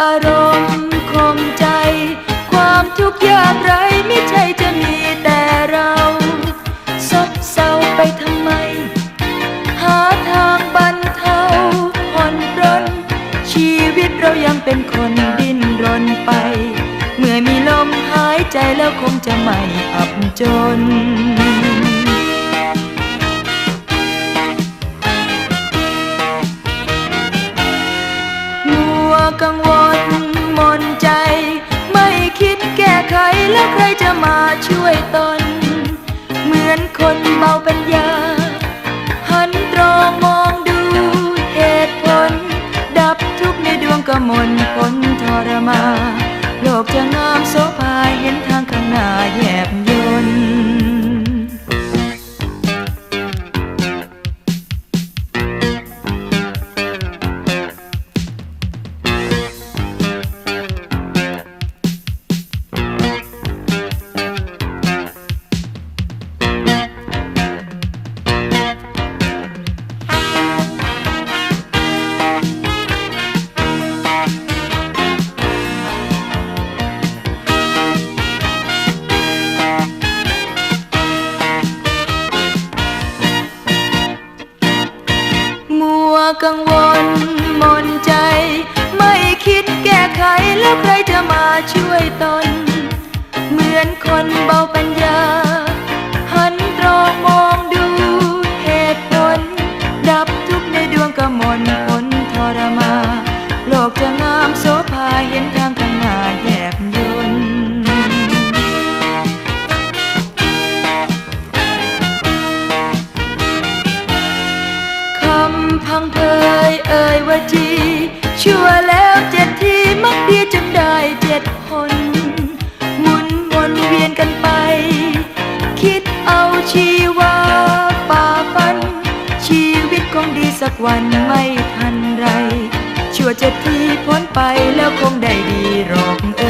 อารมณ์คงใจ ความทุกข์ยากไรไม่ใช่จะมีแต่เราซบเศร้าไปทำไม หาทางบรรเทาผ่อนปรนชีวิตเรายังเป็นคนดิ้นรนไป เมื่อมีลมหายใจแล้วคงจะไม่อับจนมัวกังวล แล้วใครจะมาช่วยตน เหมือนคนเมาปัญญา หันตรองมองดูเหตุผล ดับทุกในดวงกมลพ้นทรมา โลกจะงามโสภาเห็นทางข้างหน้า กังวลมนใจ ไม่คิดแก้ไขแล้วใครจะมาช่วยตน เหมือนคนเบาปัญญา หันตรองมองดูเหตุผลดับทุกในดวงกมลพ้นทรมา โลกจะงามโสภาเห็นทางข้างหน้าแยบ สักวันไม่ทันไร ชั่วจะทีพ้นไปแล้วคงได้ดีหรอก